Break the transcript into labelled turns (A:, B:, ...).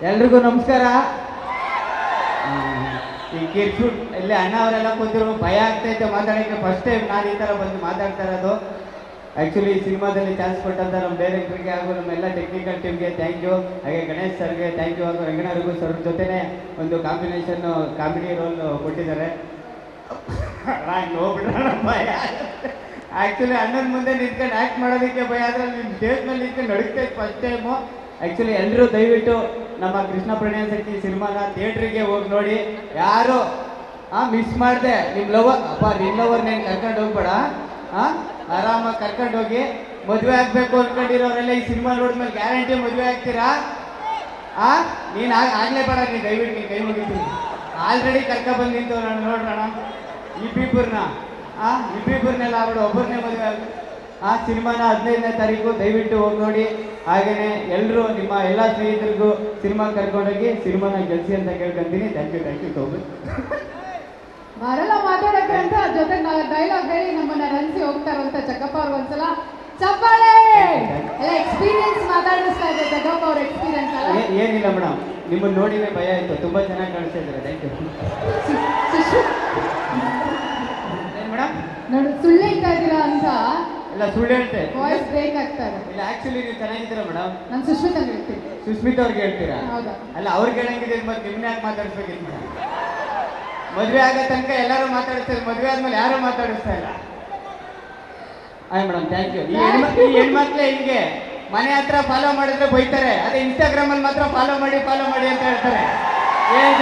A: ಎಲ್ರಿಗೂ ನಮಸ್ಕಾರ. ಈ ಕಿರ್ಚುಟ್ ಇಲ್ಲಿ ಅಣ್ಣ ಅವರೆಲ್ಲ ಕೂತಿರು ಭಯ ಆಗ್ತೈತೆ ಮಾತಾಡೋಕ್ಕೆ ಫಸ್ಟ್ ಟೈಮ್ ನಾನು ಈ ಥರ ಬಂದು ಮಾತಾಡ್ತಾ ಇರೋದು. ಆ್ಯಕ್ಚುಲಿ ಸಿನಿಮಾದಲ್ಲಿ ಚಾನ್ಸ್ ಕೊಟ್ಟಂತ ನಮ್ಮ ಡೈರೆಕ್ಟ್ರಿಗೆ ಹಾಗೂ ನಮ್ಮೆಲ್ಲ ಟೆಕ್ನಿಕಲ್ ಟೀಮ್ಗೆ ಥ್ಯಾಂಕ್ ಯು ಹಾಗೆ ಗಣೇಶ್ ಸರ್ಗೆ ಥ್ಯಾಂಕ್ ಯು ಹಾಗೂ ರಂಗನಾಥರಿಗೂ ಸರ್ ಜೊತೆನೇ ಒಂದು ಕಾಂಬಿನೇಷನ್ ಕಾಮಿಡಿ ರೋಲ್ ಕೊಟ್ಟಿದ್ದಾರೆ. ಭಯ. ಆ್ಯಕ್ಚುಲಿ ಅಣ್ಣನ ಮುಂದೆ ನಿಂತ್ಕೊಂಡು ಆ್ಯಕ್ಟ್ ಮಾಡೋದಕ್ಕೆ ಭಯ, ಆದರೆ ನಿಮ್ಮ ಮೇಲೆ ನಿಂತ್ಕೊಂಡು ನಡುಗ್ತೈತೆ ಫಸ್ಟ್ ಟೈಮು ಆ್ಯಕ್ಚುಲಿ ಎಲ್ಲರೂ ದಯವಿಟ್ಟು ನಮ್ಮ ಕೃಷ್ಣ ಪ್ರಣಯ ಶಕ್ತಿ ಸಿನಿಮಾನ ಥಿಯೇಟ್ರಿಗೆ ಹೋಗಿ ನೋಡಿ. ಯಾರು? ಆ ಮಿಸ್ ಮಾಡಿದೆ. ನಿಮ್ಮ ಲವರ್ ಅಪ್ಪ ನಿಮ್ಮ ಲವರ್ ನೀನು ಕರ್ಕೊಂಡು ಹೋಗ್ಬೇಡ, ಆ? ಆರಾಮಾಗಿ ಕರ್ಕೊಂಡು ಹೋಗಿ ಮದುವೆ ಆಗಬೇಕು ಅಂದ್ಕೊಂಡಿರೋರೆಲ್ಲ ಈ ಸಿನಿಮಾ ನೋಡಿದ್ಮೇಲೆ ಗ್ಯಾರಂಟಿ ಮದುವೆ ಆಗ್ತೀರಾ? ಆ? ನೀನು ಆಗ ಆಗಲೇ ಬೇಡ, ನೀನು ದಯವಿಟ್ಟು ನೀನು ಕೈ ಮುಗಿತೀನಿ. ಆಲ್ರೆಡಿ ಕರ್ಕ ಬಂದು ನಿಂತು ನಾನು ನೋಡ್ರಣ ಇಬ್ಬಿಬ್ಬರನ್ನ ಆ? ಇಬ್ಬಿಬ್ಬರನ್ನೆಲ್ಲ ಆಗ್ಬಿಡು ಒಬ್ಬರನ್ನೇ ಮದುವೆ ಆಗ ಆ ಸಿನಿಮಾನ ಹದಿನೈದನೇ ತಾರೀಕು ದಯವಿಟ್ಟು ಹೋಗಿ ನೋಡಿ. ಹಾಗೆಯೇ ಎಲ್ಲರೂ ನಿಮ್ಮ ಎಲ್ಲ ಸ್ನೇಹಿತರಿಗೂ ಸಿನಿಮಾ ಕರ್ಕೊಂಡೋಗಿ ಸಿನಿಮಾನ ಗೆಲ್ಸಿ ಅಂತ ಕೇಳ್ಕೊಂತೀನಿ. ಥ್ಯಾಂಕ್ ಯು ಥ್ಯಾಂಕ್ ಯು ತೋಬು
B: ಬರಲ್ಲ ಮಾತಾಡಕ್ಕೆ ಅಂತ ಜೊತೆ ಡೈಲಾಗ್ ಹೇಳಿ ನಮ್ಮನ್ನ ಹೋಗ್ತಾ ಹೋಗ್ತಾರಂತ ಚಕ್ಕಪ್ಪ ಅವ್ರು ಒಂದ್ಸಲ. ಚಪ್ಪಾಳೆ! ಎಲ್ಲ ಎಕ್ಸ್ಪೀರಿಯನ್ಸ್ ಮಾತಾಡಿಸ್ತಾ ಇದೆ ಚಕ್ಕಪ್ಪ ಅವ್ರ ಎಕ್ಸ್ಪೀರಿಯನ್ಸ್ ಅಲ್ಲ?
A: ಏನಿಲ್ಲ ಮೇಡಮ್. ನಿಮ್ಮನ್ನ ನೋಡಿನೇ ಭಯ ಆಯ್ತು. ತುಂಬಾ ಚೆನ್ನಾಗಿ ಕಾಣಿಸ್ತಾ ಇದ್ದಾರೆ. Thank you madam?
B: ನೋಡಿ ಸುಳ್ಳು ಹೇಳ್ತಾ ಇದ್ದೀರಾ ಅಂತ
A: ಎಲ್ಲ ಸುಳ್ಳು ಹೇಳ್ತೆ.
B: ವಾಯ್ಸ್ ಬ್ರೇಕ್ ಆಗ್ತಾ ಇದೆ
A: ಇಲ್ಲ ಆಕ್ಚುಲಿ ನೀವು ಚೆನ್ನಾಗಿದ್ದೀರಾ ಮೇಡಮ್
B: ನಾನು ಸುಶ್ಮಿತಾ ಹೇಳ್ತೀನಿ.
A: ಸುಶ್ಮಿತಾ ಅವ್ರಿಗೆ ಹೇಳ್ತೀರಾ?
B: ಹೌದಾ.
A: ಅಲ್ಲ ಅವ್ರಿಗೆ ಹೇಳಂಗಿದೆ ಮತ್ತೆ ನಿಮ್ಮನ್ನ ಯಾಕೆ ಮಾತಾಡಿಸ್ಬೇಕಿತ್ತು ಮೇಡಮ್ ಮದುವೆ ಆಗೋ ತನಕ ಎಲ್ಲರೂ ಮಾತಾಡಿಸ್ತಾರೆ ಮದುವೆ ಆದ್ಮೇಲೆ ಯಾರು ಮಾತಾಡಿಸ್ತಾ ಇಲ್ಲ. ಆಯ್ ಮೇಡಮ್ ಥ್ಯಾಂಕ್ ಯು ಈ ಹೆಣ್ಮ ಈ ಹೆಣ್ಮಕ್ಳೇ ಹಿಂಗೆ ಮನೆ ಹತ್ರ ಫಾಲೋ ಮಾಡಿದ್ರೆ ಬೈತಾರೆ. ಅದೇ ಇನ್ಸ್ಟಾಗ್ರಾಮ್ ಅಲ್ಲಿ ಮಾತ್ರ ಫಾಲೋ ಮಾಡಿ ಫಾಲೋ ಮಾಡಿ ಅಂತ ಹೇಳ್ತಾರೆ. ಏನ್